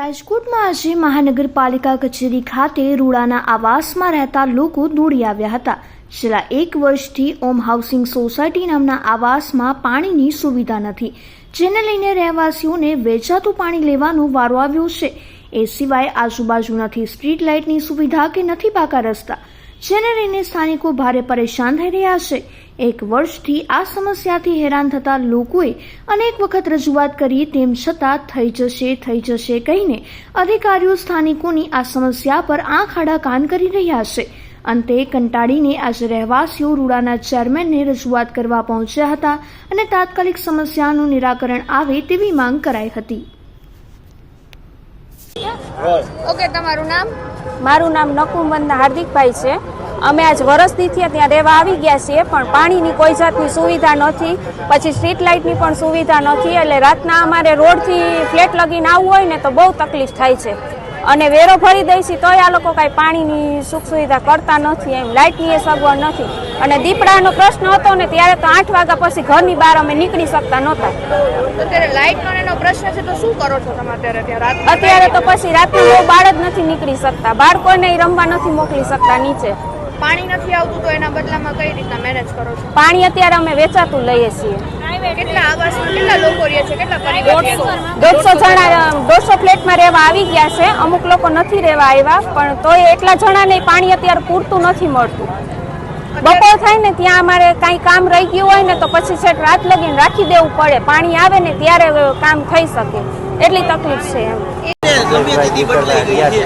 રાજકોટમાં આજે મહાનગરપાલિકા કચેરી ખાતે રૂડાના આવાસમાં રહેતા લોકો દોડી આવ્યા હતા. છેલ્લા એક વર્ષથી ઓમ હાઉસિંગ સોસાયટી નામના આવાસમાં પાણીની સુવિધા નથી, જેને લઈને રહેવાસીઓને વેચાતું પાણી લેવાનો વારો આવ્યો છે. એ સિવાય આજુબાજુનાથી સ્ટ્રીટ લાઇટની સુવિધા કે નથી પાકા રસ્તા જેને લઈને સ્થાનિકો ભારે પરેશાન થઈ રહ્યા છે. એક વર્ષથી આ સમસ્યાથી હેરાન થતા લોકોએ અનેક વખત રજૂઆત કરી તેમ છતાં થઈ જશે થઈ જશે કહીને અધિકારીઓ સ્થાનિકોની આ સમસ્યા પર આંખ આડા કાન કરી રહ્યા છે. અંતે કંટાળીને આજે રહેવાસીઓ રૂડાના ચેરમેનને રજૂઆત કરવા પહોંચ્યા હતા અને તાત્કાલિક સમસ્યાનું નિરાકરણ આવે તેવી માંગ કરાઈ હતી. ઓકે, તમારું નામ? મારું નામ નકુમબંધના હાર્દિકભાઈ છે. અમે આજ વરસથી ત્યાં રહેવા આવી ગયા છીએ, પણ પાણીની કોઈ જાતની સુવિધા નથી. પછી સ્ટ્રીટ લાઇટની પણ સુવિધા નથી, એટલે રાતના અમારે રોડથી ફ્લેટ લગીને આવવું હોય ને તો બહુ તકલીફ થાય છે. અને વેરો ભરી દઈશી તોય આ લોકો કાંઈ પાણીની સુખ સુવિધા કરતા નથી, એમ લાઇટની એ સગવડ નથી. અને દીપડાનો પ્રશ્ન હતો ને ત્યારે તો આઠ વાગ્યા પછી ઘરની બહાર અમે નીકળી શકતા નહોતા. અત્યારે એનો પ્રશ્ન છે તો શું કરો છો તમે અત્યારે અત્યારે તો પછી રાતના બહુ બહાર જ નથી નીકળી શકતા. બાળકોને રમવા નથી મોકલી શકતા નીચે. પાણી નથી આવતું તો એના બદલામાં કઈ રીતના મેનેજ કરો છો? પાણી અત્યારે અમે વેચાતું લઈએ છીએ. કેટલા આવાસમાં કેટલા લોકો રહે છે? કેટલા પરિવાર દોઢસો જણા દોઢસો ફ્લેટમાં રહેવા આવી ગયા છે. અમુક લોકો નથી રહેવા આવ્યા પણ તોય એટલા જણાને પાણી અત્યારે પૂરતું નથી મળતું. થાય ને ત્યાં અમારે કાંઈ કામ રહી ગયું હોય ને તો પછી છેક રાત લગીને રાખી દેવું પડે. પાણી આવે ને ત્યારે કામ થઈ શકે. એટલી તકલીફ છે એમ. રવિભાઈ દીપકભાઈ ગયા છે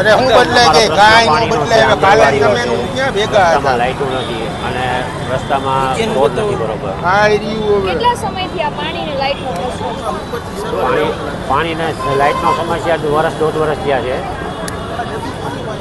અરે હું બદલાય કે કાંઈ નો બદલાય. હવે કાલે તમે હું ક્યાં ભેગા હતા? લાઇટો નથી અને રસ્તામાં રોડ નથી બરોબર. આ રહ્યું કેટલા સમયથી આ પાણી ને લાઇટ નો પ્રશ્ન છે? પાણી પાણીને લાઇટનો સમસ્યા વર્ષ દોઢ વર્ષ થયા છે.